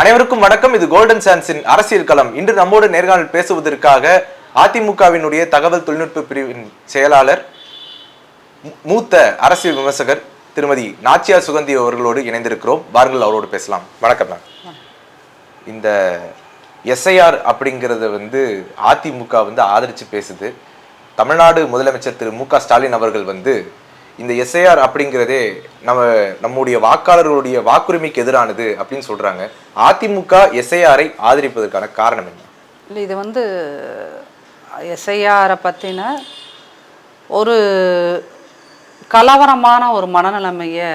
அனைவருக்கும் வணக்கம். இது கோல்டன் சான்ஸின் அரசியல் களம். இன்று நம்மோடு நேர்காணல் பேசுவதற்காக அதிமுகவினுடைய தகவல் தொழில்நுட்ப பிரிவின் செயலாளர் மூ- மூத்த அரசியல் விமர்சகர் திருமதி நாச்சியா சுகந்தி அவர்களோடு இணைந்திருக்கிறோம். வாருங்கள் அவரோடு பேசலாம். வணக்கம் மேம் இந்த எஸ்ஐஆர் அப்படிங்கிறத வந்து அதிமுக வந்து ஆதரித்து பேசுது. தமிழ்நாடு முதலமைச்சர் திரு மு க ஸ்டாலின் அவர்கள் வந்து இந்த எஸ்ஐஆர் அப்படிங்கிறதே நம்ம நம்முடைய வாக்காளர்களுடைய வாக்குரிமைக்கு எதிரானது அப்படின்னு சொல்கிறாங்க அதிமுக எஸ்ஐஆரை ஆதரிப்பதற்கான காரணம் என்ன? இல்லை இது வந்து எஸ்ஐஆரை பற்றின ஒரு கலவரமான ஒரு மனநிலைமையை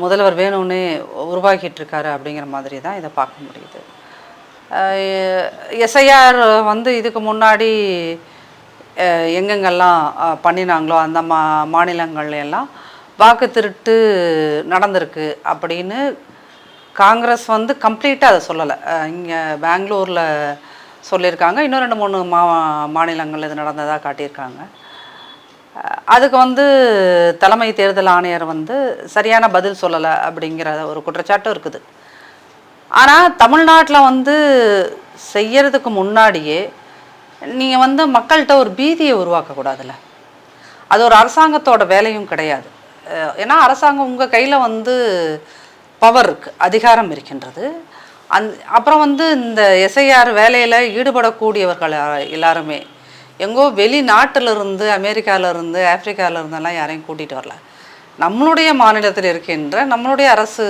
முதல்வர் வேணும்னே உருவாக்கிட்டு இருக்காரு அப்படிங்கிற மாதிரி தான் இதை பார்க்க முடியுது. எஸ்ஐஆர் வந்து இதுக்கு முன்னாடி எங்கெங்கெல்லாம் பண்ணினாங்களோ அந்த மா மாநிலங்கள்ல எல்லாம் வாக்கு திருட்டு நடந்திருக்கு அப்படின்னு காங்கிரஸ் வந்து கம்ப்ளீட்டாக அதை சொல்லலை. இங்கே பெங்களூரில் சொல்லியிருக்காங்க. இன்னும் ரெண்டு மூணு மா மாநிலங்கள் இது நடந்ததாக காட்டியிருக்காங்க. அதுக்கு வந்து தலைமை தேர்தல் ஆணையர் வந்து சரியான பதில் சொல்லலை அப்படிங்கிற ஒரு குற்றச்சாட்டும் இருக்குது. ஆனால் தமிழ்நாட்டில் வந்து செய்யறதுக்கு முன்னாடியே நீங்கள் வந்து மக்கள்கிட்ட ஒரு பீதியை உருவாக்கக்கூடாதுல்ல. அது ஒரு அரசாங்கத்தோட வேலையும் கிடையாது. ஏன்னா அரசாங்கம் உங்கள் கையில் வந்து பவர் இருக்கு அதிகாரம் இருக்கின்றது. அந் அப்புறம் வந்து இந்த எஸ்ஐஆர் வேலையில் ஈடுபடக்கூடியவர்கள் எல்லாருமே. எங்கோ வெளிநாட்டிலிருந்து இருந்து அமெரிக்கால இருந்து யாரையும் கூட்டிகிட்டு வரல. நம்மளுடைய மாநிலத்தில் இருக்கின்ற நம்மளுடைய அரசு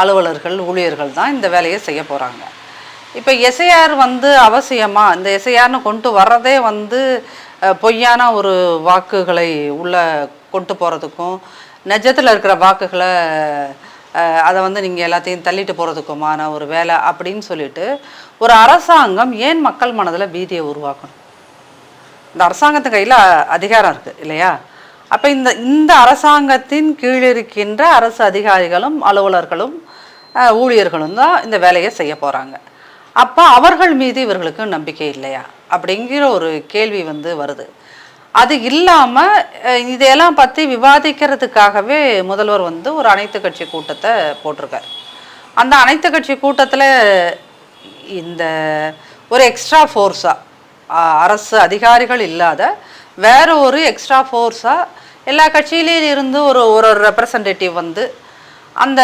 அலுவலர்கள் ஊழியர்கள் தான் இந்த வேலையை செய்ய போகிறாங்க இப்போ எஸ்ஐஆர் வந்து அவசியமா? இந்த எஸ்ஐஆர்னு கொண்டு வர்றதே வந்து பொய்யான ஒரு வாக்குகளை உள்ள கொண்டு போகிறதுக்கும் நிஜத்தில் இருக்கிற வாக்குகளை அதை வந்து நீங்கள் எல்லாத்தையும் தள்ளிட்டு போகிறதுக்குமான ஒரு வேலை அப்படின்னு சொல்லிட்டு ஒரு அரசாங்கம் ஏன் மக்கள் மனதில் பீதியை உருவாக்கணும்? இந்த அரசாங்கத்து கையில் அதிகாரம் இருக்குது இல்லையா? அப்போ இந்த இந்த அரசாங்கத்தின் கீழ் இருக்கின்ற அரசு அதிகாரிகளும் அலுவலர்களும் ஊழியர்களும் தான் இந்த வேலையை செய்ய போகிறாங்க அப்போ அவர்கள் மீது இவர்களுக்கு நம்பிக்கை இல்லையா? அப்படிங்கிற ஒரு கேள்வி வந்து வருது. அது இல்லாமல் இதையெல்லாம் பற்றி விவாதிக்கிறதுக்காகவே முதல்வர் வந்து ஒரு அனைத்து கட்சி கூட்டத்தை போட்டிருக்கார். அந்த அனைத்து கட்சி கூட்டத்தில் இந்த ஒரு எக்ஸ்ட்ரா ஃபோர்ஸாக அரசு அதிகாரிகள் இல்லாத வேற ஒரு எக்ஸ்ட்ரா ஃபோர்ஸாக எல்லா கட்சியிலேயும் இருந்து ஒரு ஒரு ரெப்ரசன்டேட்டிவ் வந்து அந்த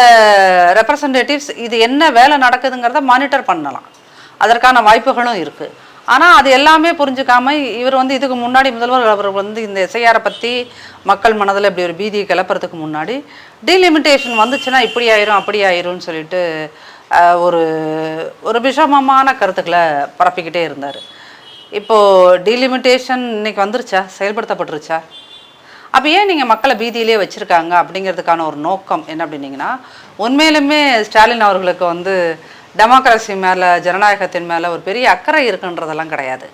ரெப்ரசன்டேட்டிவ்ஸ் இது என்ன வேலை நடக்குதுங்கிறத மானிட்டர் பண்ணலாம். அதற்கான வாய்ப்புகளும் இருக்குது ஆனால் அது எல்லாமே புரிஞ்சுக்காம இவர் வந்து இதுக்கு முன்னாடி முதல்வர் அவர் வந்து இந்த எஸ்ஐஆரை பற்றி மக்கள் மனதில் இப்படி ஒரு பீதியை கிளப்புறதுக்கு முன்னாடி டீலிமிட்டேஷன் வந்துச்சுன்னா இப்படி ஆயிரும் அப்படி ஆயிரும்னு சொல்லிட்டு ஒரு ஒரு விஷமமான கருத்துக்களை பரப்பிக்கிட்டே இருந்தார். இப்போது டீலிமிட்டேஷன் இன்னைக்கு வந்துருச்சா? செயல்படுத்தப்பட்டுருச்சா? அப்போ ஏன் நீங்கள் மக்களை பீதியிலே வச்சுருக்காங்க அப்படிங்கிறதுக்கான ஒரு நோக்கம் என்ன அப்படின்னீங்கன்னா உண்மையிலுமே ஸ்டாலின் அவர்களுக்கு வந்து டெமோக்ரஸி மேலே ஜனநாயகத்தின் மேலே ஒரு பெரிய அக்கறை இருக்குன்றதெல்லாம் கிடையாது.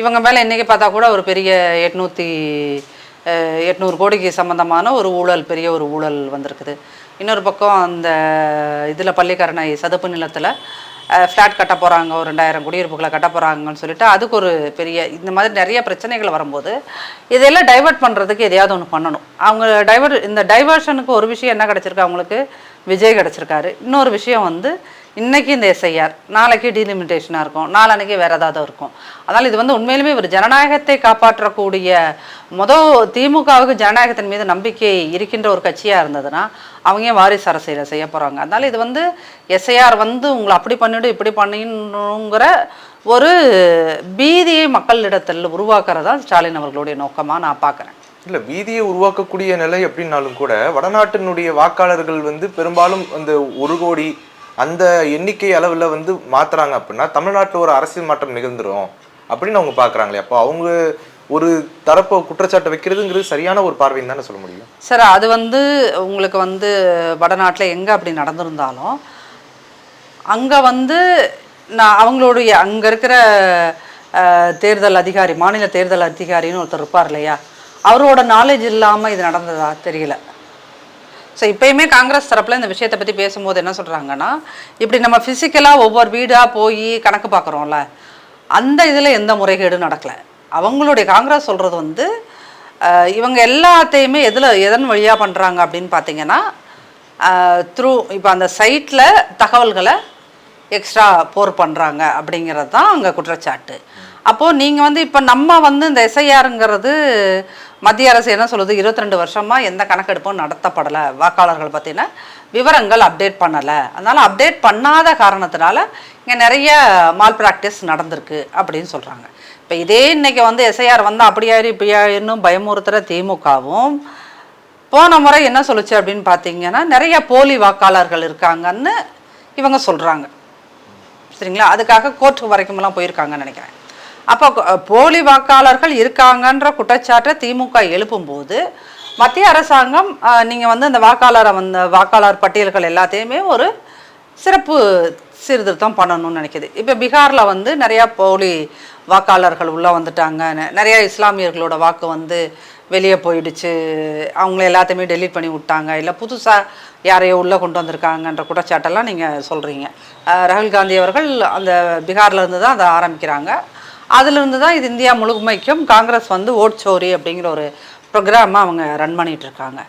இவங்க மேலே இன்றைக்கி பார்த்தா கூட ஒரு பெரிய எட்நூற்றி எட்நூறு கோடிக்கு சம்மந்தமான ஒரு ஊழல் பெரிய ஒரு ஊழல் வந்திருக்குது. இன்னொரு பக்கம் அந்த இதில் பள்ளிக்கரணை சதுப்பு நிலத்தில் ஃப்ளாட் கட்ட போகிறாங்க ஒரு ரெண்டாயிரம் குடியிருப்புகளை கட்ட போகிறாங்கன்னு சொல்லிட்டு அதுக்கு ஒரு பெரிய இந்த மாதிரி நிறைய பிரச்சனைகள் வரும்போது இதெல்லாம் டைவர்ட் பண்ணுறதுக்கு எதையாவது ஒன்று பண்ணணும். அவங்க டைவர்ட் இந்த டைவர்ஷனுக்கு ஒரு விஷயம் என்ன கிடச்சிருக்கு? அவங்களுக்கு விஜய் கிடச்சிருக்காரு. இன்னொரு விஷயம் வந்து இன்றைக்கி இந்த எஸ்ஐஆர் நாளைக்கு டீலிமிட்டேஷனாக இருக்கும். நாளன்னைக்கு வேறு ஏதாவது இருக்கும். அதனால் இது வந்து உண்மையிலுமே ஒரு ஜனநாயகத்தை காப்பாற்றக்கூடிய மொதல் திமுகவுக்கு ஜனநாயகத்தின் மீது நம்பிக்கை இருக்கின்ற ஒரு கட்சியாக இருந்ததுன்னா அவங்க ஏன் வாரிசு அரசியலை செய்ய போகிறாங்க அதனால் இது வந்து எஸ்ஐஆர் வந்து உங்களை அப்படி பண்ணிவிடும் இப்படி பண்ணிடணுங்கிற ஒரு பீதியை மக்களிடத்தில் உருவாக்குறதா ஸ்டாலின் அவர்களுடைய நோக்கமாக நான் பார்க்குறேன். இல்ல வீதியை உருவாக்கக்கூடிய நிலை எப்படின்னாலும் கூட வடநாட்டினுடைய வாக்காளர்கள் வந்து பெரும்பாலும் அந்த ஒரு கோடி அந்த எண்ணிக்கை அளவில் வந்து மாற்றுறாங்க அப்படின்னா தமிழ்நாட்டில் ஒரு அரசியல் மாற்றம் நிகழ்ந்துடும் அப்படின்னு அவங்க பார்க்குறாங்களே அப்போ அவங்க ஒரு தரப்போ குற்றச்சாட்டை வைக்கிறதுங்கிறது சரியான ஒரு பார்வைன்னு தானே சொல்ல முடியும்? சார் அது வந்து உங்களுக்கு வந்து வடநாட்டில் எங்கே அப்படி நடந்திருந்தாலும் அங்கே வந்து நான் அவங்களுடைய அங்கே இருக்கிற தேர்தல் அதிகாரி மாநில தேர்தல் அதிகாரின்னு ஒருத்தர் இருப்பார் இல்லையா? அவரோட நாலேஜ் இல்லாமல் இது நடந்ததா தெரியல. ஸோ இப்பயுமே காங்கிரஸ் தரப்பில் இந்த விஷயத்தை பற்றி பேசும்போது என்ன சொல்கிறாங்கன்னா இப்படி நம்ம ஃபிசிக்கலாக ஒவ்வொரு வீடாக போய் கணக்கு பார்க்குறோம்ல அந்த இதில் எந்த முறைகேடும் நடக்கலை. அவங்களுடைய காங்கிரஸ் சொல்கிறது வந்து இவங்க எல்லாத்தையுமே எதில் எதன் வழியாக பண்ணுறாங்க அப்படின்னு பார்த்தீங்கன்னா த்ரூ இப்போ அந்த சைட்டில் தகவல்களை எக்ஸ்ட்ரா போர் பண்ணுறாங்க அப்படிங்கிறது தான் அங்கே குற்றச்சாட்டு. அப்போது நீங்கள் வந்து இப்போ நம்ம வந்து இந்த எஸ்ஐஆருங்கிறது மத்திய அரசு என்ன சொல்லுது? 22 வருஷமாக எந்த கணக்கெடுப்பும் நடத்தப்படலை. வாக்காளர்கள் பற்றின விவரங்கள் அப்டேட் பண்ணலை. அதனால் அப்டேட் பண்ணாத காரணத்தினால இங்கே நிறைய மால் ப்ராக்டிஸ் நடந்திருக்கு அப்படின்னு சொல்கிறாங்க இப்போ இதே இன்னைக்கு வந்து எஸ்ஐஆர் வந்து அப்படியாயிரு இப்படியாயிருன்னு பயமுறுத்துகிற திமுகவும் போன முறை என்ன சொல்லுச்சு அப்படின்னு பார்த்தீங்கன்னா நிறைய போலி வாக்காளர்கள் இருக்காங்கன்னு இவங்க சொல்கிறாங்க சரிங்களா? அதுக்காக கோர்ட்டு வரைக்கும்லாம் போயிருக்காங்கன்னு நினைக்கிறேன். அப்போ போலி வாக்காளர்கள் இருக்காங்கன்ற குற்றச்சாட்டை திமுக எழுப்பும்போது மத்திய அரசாங்கம் நீங்கள் வந்து இந்த வாக்காளரை வந்த வாக்காளர் பட்டியல்கள் எல்லாத்தையுமே ஒரு சிறப்பு சீர்திருத்தம் பண்ணணும்னு நினைக்கிது. இப்போ பீகாரில் வந்து நிறையா போலி வாக்காளர்கள் உள்ளே வந்துட்டாங்க. நிறையா இஸ்லாமியர்களோட வாக்கு வந்து வெளியே போயிடுச்சு. அவங்கள எல்லாத்தையுமே டெலீட் பண்ணி விட்டாங்க. இல்லை புதுசாக யாரையோ உள்ளே கொண்டு வந்திருக்காங்கன்ற குற்றச்சாட்டெல்லாம் நீங்கள் சொல்கிறீங்க ராகுல் காந்தி அவர்கள் அந்த பீகார்ல இருந்து தான் அதை ஆரம்பிக்கிறாங்க. அதிலிருந்து தான் இது இந்தியா முழுமைக்கும் காங்கிரஸ் வந்து ஓட் சோரி அப்படிங்கிற ஒரு ப்ரோக்ராமாக அவங்க ரன் பண்ணிட்டு இருக்காங்க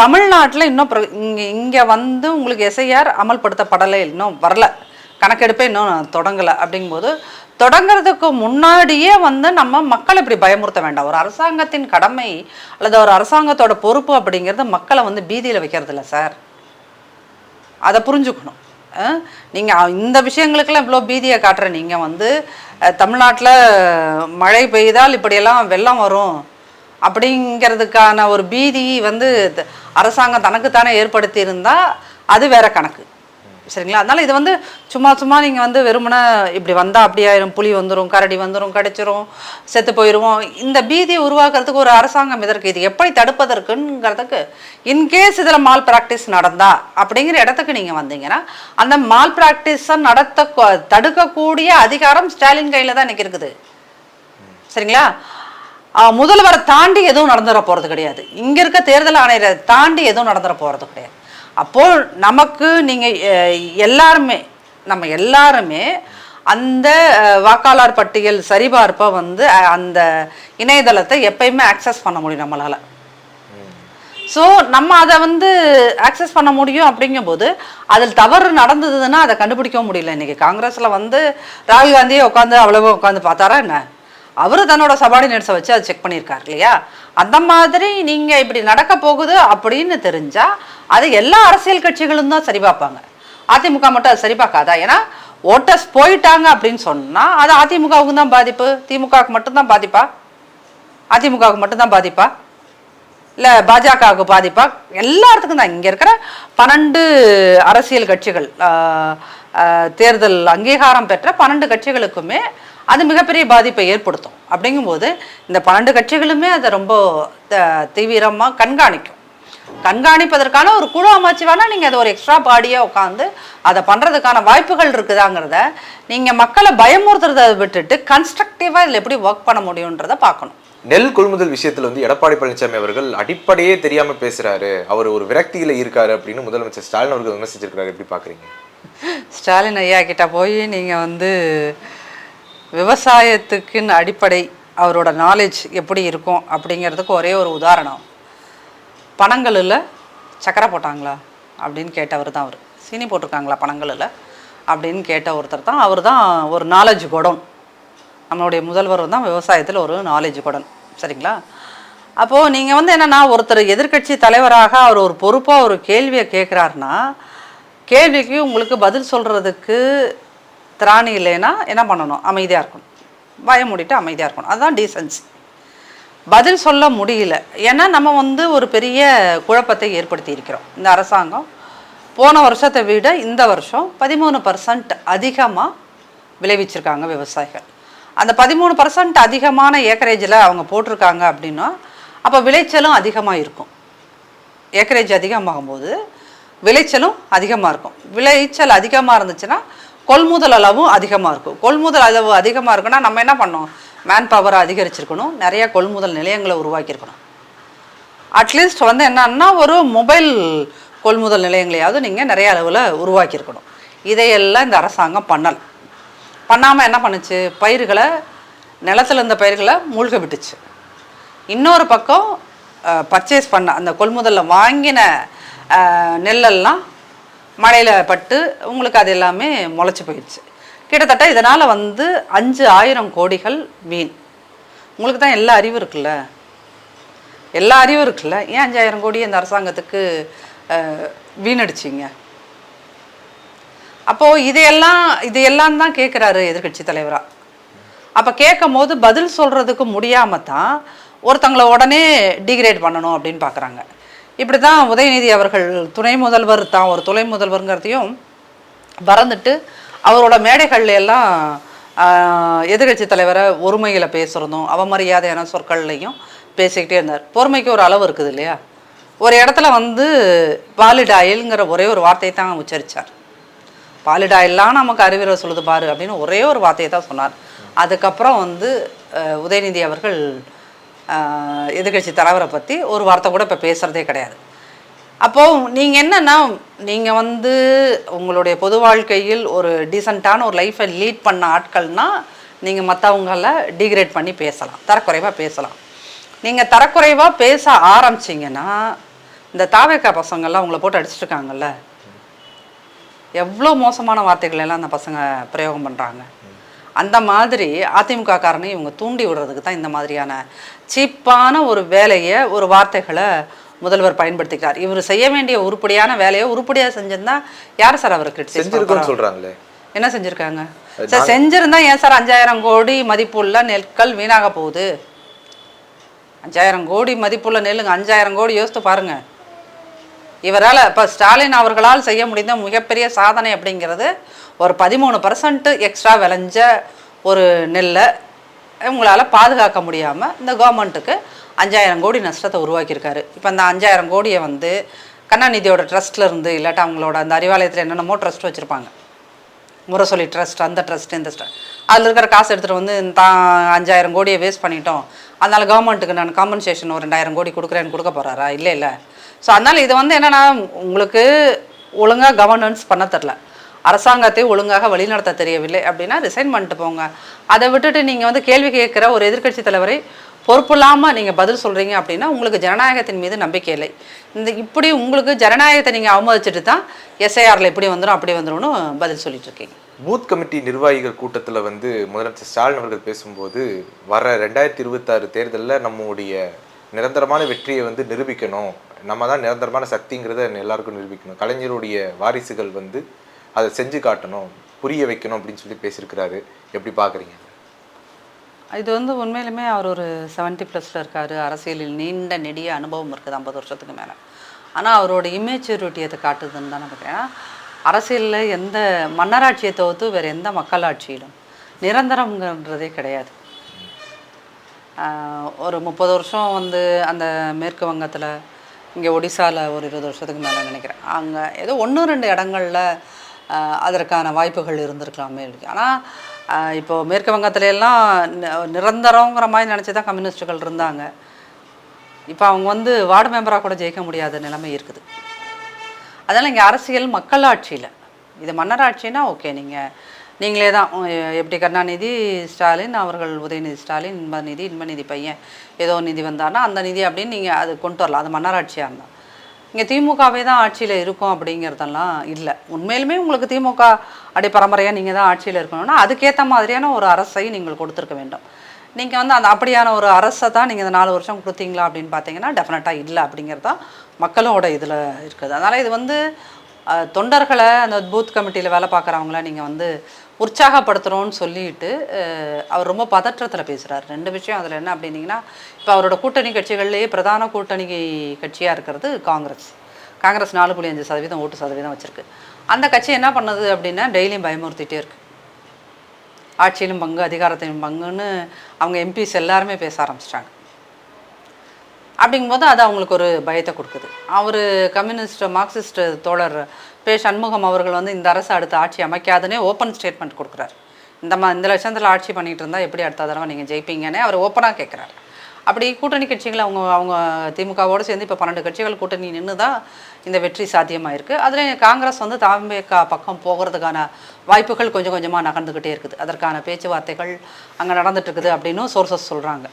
தமிழ்நாட்டில் இன்னும் இங்கே இங்கே வந்து உங்களுக்கு எஸ்ஐஆர் அமல்படுத்தப்படலை இன்னும் வரல. கணக்கெடுப்பே இன்னும் தொடங்கலை அப்படிங்கும்போது தொடங்குறதுக்கு முன்னாடியே வந்து நம்ம மக்களை இப்படி பயமுறுத்த வேண்டாம். ஒரு அரசாங்கத்தின் கடமை அல்லது ஒரு அரசாங்கத்தோட பொறுப்பு அப்படிங்கிறது மக்களை வந்து பீதியில் வைக்கிறது இல்லை சார். அதை புரிஞ்சுக்கணும். நீங்கள் இந்த விஷயங்களுக்கெல்லாம் இவ்வளோ பீதியை காட்டுற நீங்கள் வந்து தமிழ்நாட்டில் மழை பெய்தால் இப்படியெல்லாம் வெள்ளம் வரும் அப்படிங்கிறதுக்கான ஒரு பீதி வந்து த- அரசாங்கம் தனக்குத்தானே ஏற்படுத்தி இருந்தால் அது வேற கணக்கு. சரிங்களா? அதனால் இது வந்து சும்மா சும்மா நீங்கள் வந்து வெறுமனே இப்படி வந்தால் அப்படி ஆயிரும் புலி வந்துடும் கரடி வந்துடும் கடிச்சிரும் செத்து போயிடுவோம் இந்த பீதியை உருவாக்குறதுக்கு ஒரு அரசாங்கம் இதற்கு இது எப்படி தடுப்பதற்குங்கிறதுக்கு இன்கேஸ் இதில் மால் ப்ராக்டிஸ் நடந்தா அப்படிங்கிற இடத்துக்கு நீங்கள் வந்தீங்கன்னா அந்த மால் ப்ராக்டிஸை நடத்த தடுக்கக்கூடிய அதிகாரம் ஸ்டாலின் கையில் தான் இன்றைக்கி இருக்குது. சரிங்களா? முதல்வரை தாண்டி எதுவும் நடந்துட போகிறது கிடையாது. இங்கே இருக்க தேர்தல் ஆணையரை தாண்டி எதுவும் நடந்துட போகிறது கிடையாது. அப்போது நமக்கு நீங்கள் எல்லாருமே நம்ம எல்லாருமே அந்த வாக்காளர் பட்டியல் சரிபார்ப்பை வந்து அந்த இணையதளத்தை எப்பயுமே ஆக்சஸ் பண்ண முடியும் நம்மளால். ஸோ நம்ம அதை வந்து ஆக்சஸ் பண்ண முடியும் அப்படிங்கும்போது அதில் தவறு நடந்ததுன்னா அதை கண்டுபிடிக்கவும் முடியல. இன்னைக்கு காங்கிரஸில் வந்து ராகுல் காந்தியே உட்காந்து அவ்வளவோ உட்காந்து பார்த்தாரா என்ன? அவரு தன்னோட சபார்டினேட்ஸை வச்சு அதை செக் பண்ணியிருக்காரு இல்லையா? அந்த மாதிரி நீங்கள் இப்படி நடக்க போகுது அப்படின்னு தெரிஞ்சால் அது எல்லா அரசியல் கட்சிகளும் தான் சரி பார்ப்பாங்க. அதிமுக மட்டும் அது சரி பார்க்காதா? ஏன்னா ஓட்டர்ஸ் போயிட்டாங்க அப்படின்னு சொன்னால் அது அதிமுகவுக்கு தான் பாதிப்பு. திமுகவுக்கு மட்டும்தான் பாதிப்பா? அதிமுகவுக்கு மட்டும்தான் பாதிப்பா? இல்லை பாஜகவுக்கு பாதிப்பா? எல்லாத்துக்கும் தான். இங்கே இருக்கிற பன்னெண்டு அரசியல் கட்சிகள் தேர்தல் அங்கீகாரம் பெற்ற பன்னெண்டு கட்சிகளுக்குமே அது மிகப்பெரிய பாதிப்பை ஏற்படுத்தும். அப்படிங்கும்போது இந்த பன்னெண்டு கட்சிகளுமே அதை ரொம்ப தீவிரமாக கண்காணிக்கும். கண்காணிப்பதற்கான ஒரு குழு அமைச்சு வேணால் நீங்கள் அதை ஒரு எக்ஸ்ட்ரா பாடியாக உட்காந்து அதை பண்ணுறதுக்கான வாய்ப்புகள் இருக்குதாங்கிறத நீங்கள் மக்களை பயமுறுத்துறதை விட்டுட்டு கன்ஸ்ட்ரக்டிவாக இதில் எப்படி ஒர்க் பண்ண முடியுன்றதை பார்க்கணும். நெல் கொள்முதல் விஷயத்துல வந்து எடப்பாடி பழனிசாமி அவர்கள் அடிப்படையே தெரியாம பேசுறாரு. அவர் ஒரு விரக்தியில இருக்காரு அப்படின்னு முதலமைச்சர் ஸ்டாலின் அவர்கள் விமர்சிச்சிருக்காரு எப்படி பாக்குறீங்க ஸ்டாலின் ஐயா கிட்ட போய் நீங்கள் வந்து விவசாயத்துக்குன்னு அடிப்படை அவரோட நாலேஜ் எப்படி இருக்கும் அப்படிங்கிறதுக்கு ஒரே ஒரு உதாரணம். பணங்களில் சக்கரை போட்டாங்களா? அப்படின்னு கேட்டவர் தான் அவர். சீனி போட்டிருக்காங்களா பணங்களில் அப்படின்னு கேட்ட ஒருத்தர் தான் அவர் தான் ஒரு நாலேஜ் குடம் நம்மளுடைய முதல்வர் தான் விவசாயத்தில் ஒரு நாலேஜ் குடன். சரிங்களா? அப்போது நீங்கள் வந்து என்னென்னா ஒருத்தர் எதிர்க்கட்சி தலைவராக அவர் ஒரு பொறுப்பாக ஒரு கேள்வியை கேட்குறாருன்னா கேள்விக்கு உங்களுக்கு பதில் சொல்கிறதுக்கு திராணி இல்லைன்னா என்ன பண்ணணும்? அமைதியாக இருக்கணும். பயம் மூடிட்டு அமைதியாக இருக்கணும். அதுதான் டீசன்சி பதில் சொல்ல முடியல. ஏன்னா நம்ம வந்து ஒரு பெரிய குழப்பத்தை ஏற்படுத்தி இருக்கிறோம் இந்த அரசாங்கம் போன வருஷத்தை விட இந்த வருஷம் பதிமூணு பர்சன்ட் அதிகமாக விளைவிச்சிருக்காங்க விவசாயிகள். அந்த பதிமூணு பர்சன்ட் அதிகமான ஏக்கரேஜில் அவங்க போட்டிருக்காங்க அப்படின்னா அப்போ விளைச்சலும் அதிகமாக இருக்கும். ஏக்கரேஜ் அதிகமாகும்போது விளைச்சலும் அதிகமாக இருக்கும். விளைச்சல் அதிகமாக இருந்துச்சுன்னா கொள்முதல் அளவும் அதிகமாக இருக்கும். கொள்முதல் அளவு அதிகமாக இருக்குன்னா நம்ம என்ன பண்ணோம் மேன் பவரை அதிகரிச்சிருக்கணும் நிறைய கொள்முதல் நிலையங்களை உருவாக்கியிருக்கணும். அட்லீஸ்ட் வந்து என்னன்னா ஒரு மொபைல் கொள்முதல் நிலையங்களையாவது நீங்கள் நிறைய அளவில் உருவாக்கியிருக்கணும். இதையெல்லாம் இந்த அரசாங்கம் பண்ணலை. பண்ணாமல் என்ன பண்ணுச்சு? பயிர்களை நிலத்துல இருந்த பயிர்களை மூழ்க விட்டுச்சு. இன்னொரு பக்கம் பர்ச்சேஸ் பண்ண அந்த கொள்முதலில் வாங்கின நெல்லெல்லாம் மழையில் பட்டு உங்களுக்கு அது எல்லாமே முளைச்சி போயிடுச்சு. கிட்டத்தட்ட இதனால் வந்து அஞ்சு ஆயிரம் கோடிகள் வீண். உங்களுக்கு தான் எல்லா அறிவும் இருக்குல்ல? எல்லா அறிவும் இருக்குல்ல? ஏன் அஞ்சாயிரம் கோடி இந்த அரசாங்கத்துக்கு வீணடிச்சிங்க? அப்போது இதையெல்லாம் இதையெல்லாம் தான் கேட்குறாரு எதிர்க்கட்சி தலைவராக அப்போ கேட்கும் போது பதில் சொல்கிறதுக்கு முடியாமல் தான் ஒருத்தங்களை உடனே டிகிரேட் பண்ணணும் அப்படின்னு பார்க்குறாங்க இப்படி தான் உதயநிதி அவர்கள் துணை முதல்வர் தான் ஒரு துணை முதல்வருங்கிறதையும் மறந்துட்டு அவரோட மேடைகள்ல எல்லாம் எதிர்கட்சி தலைவரை ஒருமையில் பேசுகிறதும் அவமரியாதையான சொற்கள்லையும் பேசிக்கிட்டே இருந்தார். பொறுமைக்கு ஒரு அளவு இருக்குது இல்லையா? ஒரு இடத்துல வந்து பாலிடாயில்ங்கிற ஒரே ஒரு வார்த்தையை தான் உச்சரித்தார் பாலிடாயில்லாம் நமக்கு அறிவுரை சொல்லுது பாரு அப்படின்னு ஒரே ஒரு வார்த்தையை தான் சொன்னார். அதுக்கப்புறம் வந்து உதயநிதி அவர்கள் எதிர்கட்சி தலைவரை பற்றி ஒரு வார்த்தை கூட இப்போ பேசுகிறதே கிடையாது. அப்போது நீங்கள் என்னன்னா நீங்கள் வந்து உங்களுடைய பொது வாழ்க்கையில் ஒரு டீசெண்டான ஒரு லைஃப்பை லீட் பண்ண ஆட்கள்னால் நீங்கள் மற்றவங்கள டிகிரேட் பண்ணி பேசலாம். தரக்குறைவாக பேசலாம். நீங்கள் தரக்குறைவாக பேச ஆரம்பிச்சிங்கன்னா இந்த தாவேக்கா பசங்கள்லாம் உங்களை போட்டு அடிச்சிட்டு இருக்காங்கல்ல எவ்வளோ மோசமான வார்த்தைகள் எல்லாம் அந்த பசங்க பிரயோகம் பண்ணுறாங்க அந்த மாதிரி அதிமுக காரனை இவங்க தூண்டி விடுறதுக்கு தான் இந்த மாதிரியான சீப்பான ஒரு வேலையை ஒரு வார்த்தைகளை முதல்வர் பயன்படுத்திக்கிறார். இவர் செய்ய வேண்டிய உருப்படியான வேலையை உருப்படியாக செஞ்சிருந்தா யார் சார் அவருக்கு? செஞ்சிருக்கோன்னு சொல்றாங்களே. என்ன செஞ்சுருக்காங்க? சார் செஞ்சிருந்தா ஏன் சார் அஞ்சாயிரம் கோடி மதிப்புள்ள நெற்கள் வீணாக போகுது? அஞ்சாயிரம் கோடி மதிப்புள்ள நெல்லுங்க அஞ்சாயிரம் கோடி யோசித்து பாருங்க. இவரால் இப்போ ஸ்டாலின் அவர்களால் செய்ய முடிந்த மிகப்பெரிய சாதனை அப்படிங்கிறது ஒரு பதிமூணு பர்சன்ட் எக்ஸ்ட்ரா விளைஞ்ச ஒரு நெல்லை உங்களால் பாதுகாக்க முடியாமல் இந்த கவர்மெண்ட்டுக்கு அஞ்சாயிரம் கோடி நஷ்டத்தை உருவாக்கியிருக்காரு. இப்போ அந்த அஞ்சாயிரம் கோடியை வந்து கருணாநிதியோட ட்ரஸ்ட்டில் இருந்து இல்லாட்டா அவங்களோட அந்த அறிவாலயத்தில் என்னென்னமோ ட்ரஸ்ட் வச்சுருப்பாங்க. முரசொலி ட்ரஸ்ட் அந்த ட்ரஸ்ட் இந்த ட்ரஸ்ட் அதில் இருக்கிற காசு எடுத்துகிட்டு வந்து தான் அஞ்சாயிரம் கோடியை வேஸ்ட் பண்ணிட்டோம். அதனால் கவர்மெண்ட்டுக்கு நான் காம்பன்சேஷன் ஒரு ரெண்டாயிரம் கோடி கொடுக்குறேன்னு கொடுக்க போகிறாரா இல்லை இல்லை. ஸோ அதனால் இது வந்து என்னென்னா உங்களுக்கு ஒழுங்காக கவர்னன்ஸ் பண்ண தெரில அரசாங்கத்தை ஒழுங்காக வழிநடத்த தெரியவில்லை அப்படின்னா ரிசைன் பண்ணிட்டு போங்க. அதை விட்டுட்டு நீங்கள் வந்து கேள்வி கேட்குற ஒரு எதிர்க்கட்சி தலைவரை பொறுப்பில்லாமல் நீங்கள் பதில் சொல்கிறீங்க அப்படின்னா உங்களுக்கு ஜனநாயகத்தின் மீது நம்பிக்கை இல்லை. இந்த இப்படி உங்களுக்கு ஜனநாயகத்தை நீங்கள் அவமதிச்சுட்டு தான் எஸ்ஐஆரில் இப்படி வந்துடும் அப்படி வந்துரும்னு பதில் சொல்லிட்டு இருக்கீங்க. பூத் கமிட்டி நிர்வாகிகள் கூட்டத்தில் வந்து முதலமைச்சர் ஸ்டாலின் அவர்கள் பேசும்போது வர ரெண்டாயிரத்தி இருபத்தாறு தேர்தலில் நம்முடைய நிரந்தரமான வெற்றியை வந்து நிரூபிக்கணும். நம்ம தான் நிரந்தரமான சக்திங்கிறத எல்லாருக்கும் நிரூபிக்கணும். கலைஞருடைய வாரிசுகள் வந்து அதை செஞ்சு காட்டணும் புரிய வைக்கணும் அப்படின்னு சொல்லி பேசியிருக்கிறாரு. எப்படி பார்க்குறீங்க? இது வந்து உண்மையிலுமே அவர் ஒரு செவன்ட்டி ப்ளஸில் இருக்கார். அரசியலில் நீண்ட நெடிய அனுபவம் இருக்குது ஐம்பது வருஷத்துக்கு மேலே. ஆனால் அவரோட இமேச்சூரிட்டி அதை காட்டுதுன்னு தான் நினைக்கிறேன் ஏன்னா அரசியலில் எந்த மன்னராட்சியை தவிர்த்து வேறு எந்த மக்களாட்சியிலும் நிரந்தரம்ன்றதே கிடையாது. ஒரு முப்பது வருஷம் வந்து அந்த மேற்கு வங்கத்தில் இங்கே ஒடிசாவில் ஒரு இருபது வருஷத்துக்கு மேலே நினைக்கிறேன். அங்கே ஏதோ ஒன்று ரெண்டு இடங்கள்ல அதற்கான வாய்ப்புகள் இருந்திருக்கலாமே ஆனால் இப்போது மேற்கு வங்கத்துல எல்லாம் நிரந்தரங்கிற மாதிரி நினச்சி தான் கம்யூனிஸ்டுகள் இருந்தாங்க. இப்போ அவங்க வந்து வார்டு மெம்பராக கூட ஜெயிக்க முடியாத நிலைமை இருக்குது. அதனால் இங்கே அரசியல் மக்களாட்சியில் இது மன்னராட்சின்னா ஓகே நீங்கள் நீங்களே தான் எப்படி கருணாநிதி ஸ்டாலின் அவர்கள் உதயநிதி ஸ்டாலின் இன்பநிதி இன்பநிதி பையன் ஏதோ நிதி வந்தார்னா அந்த நிதி அப்படின்னு நீங்கள் அது கொண்டு வரலாம். அது மன்னராட்சியாக இருந்தால் இங்கே திமுகவே தான் ஆட்சியில் இருக்கும் அப்படிங்கிறதெல்லாம் இல்லை. உண்மையிலுமே உங்களுக்கு திமுக அப்படி பரம்பரையாக நீங்கள் தான் ஆட்சியில் இருக்கணும்னா அதுக்கேற்ற மாதிரியான ஒரு அரசை நீங்கள் கொடுத்துருக்க வேண்டும். நீங்கள் வந்து அந்த அப்படியான ஒரு அரசை தான் நீங்கள் இந்த நாலு வருஷம் கொடுத்தீங்களா அப்படின்னு பார்த்தீங்கன்னா டெஃபினட்டாக இல்லை அப்படிங்கிறது தான் மக்களோட இதில் இருக்குது. அதனால் இது வந்து தொண்டர்களை அந்த பூத் கமிட்டியில் வேலை பார்க்குறவங்கள நீங்கள் வந்து உற்சாகப்படுத்துகிறோன்னு சொல்லிட்டு அவர் ரொம்ப பதற்றத்தில் பேசுகிறார் ரெண்டு விஷயம் அதில் என்ன அப்படின்னிங்கன்னா இப்போ அவரோட கூட்டணி கட்சிகள்லேயே பிரதான கூட்டணி கட்சியாக இருக்கிறது காங்கிரஸ். காங்கிரஸ் நாலு புள்ளி அஞ்சு சதவீதம் ஓட்டு சதவீதம் வச்சுருக்கு. அந்த கட்சி என்ன பண்ணுது அப்படின்னா டெய்லியும் பயமுறுத்திட்டே இருக்கு. ஆட்சியிலும் பங்கு அதிகாரத்திலும் பங்குன்னு அவங்க எம்பிஸ் எல்லாருமே பேச ஆரம்பிச்சிட்டாங்க. அப்படிங்கும்போது அது அவங்களுக்கு ஒரு பயத்தை கொடுக்குது. அவர் கம்யூனிஸ்ட் மார்க்சிஸ்ட் தோழர் பே சண்முகம் அவர்கள் வந்து இந்த அரசு அடுத்த ஆட்சி அமைக்காதுன்னே ஓப்பன் ஸ்டேட்மெண்ட் கொடுக்குறாரு. இந்த மா இந்த லட்சத்தில் ஆட்சி பண்ணிகிட்டு இருந்தால் எப்படி அடுத்த தடவை நீங்கள் ஜெயிப்பீங்கன்னே அவர் ஓப்பனாக கேட்குறாரு அப்படி கூட்டணி கட்சிகள் அவங்க அவங்க திமுகவோடு சேர்ந்து இப்போ பன்னெண்டு கட்சிகள் கூட்டணி நின்று தான் இந்த வெற்றி சாத்தியமாக இருக்குது அதில் காங்கிரஸ் வந்து தாம்பேக்கா பக்கம் போகிறதுக்கான வாய்ப்புகள் கொஞ்சம் கொஞ்சமாக நகர்ந்துக்கிட்டே இருக்குது. அதற்கான பேச்சுவார்த்தைகள் அங்கே நடந்துட்டு இருக்குது அப்படின்னும் சோர்சஸ் சொல்கிறாங்க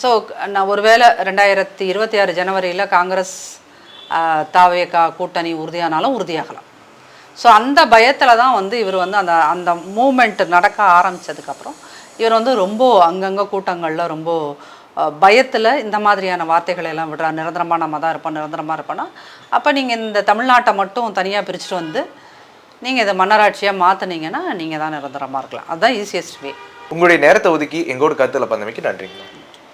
ஸோ நான் ஒருவேளை ரெண்டாயிரத்தி இருபத்தி ஆறு ஜனவரியில் காங்கிரஸ் தாவேகா கூட்டணி உறுதியானாலும் உறுதியாகலாம். ஸோ அந்த பயத்தில் தான் வந்து இவர் வந்து அந்த அந்த மூமெண்ட் நடக்க ஆரம்பிச்சதுக்கப்புறம் இவர் வந்து ரொம்ப அங்கங்கே கூட்டங்களில் ரொம்ப பயத்தில் இந்த மாதிரியான வார்த்தைகளை எல்லாம் விடுறா நிரந்தரமாக நம்ம தான் இருப்போம் நிரந்தரமாக இருப்போம்னா அப்போ நீங்கள் இந்த தமிழ்நாட்டை மட்டும் தனியாக பிரிச்சுட்டு வந்து நீங்கள் இதை மன்னராட்சியாக மாற்றினீங்கன்னா நீங்கள் தான் நிரந்தரமாக இருக்கலாம். அதுதான் ஈஸியஸ்ட் வே உங்களுடைய நேரத்தை ஒதுக்கி எங்களோட கருத்தில் பந்தமைக்கு நன்றிங்க.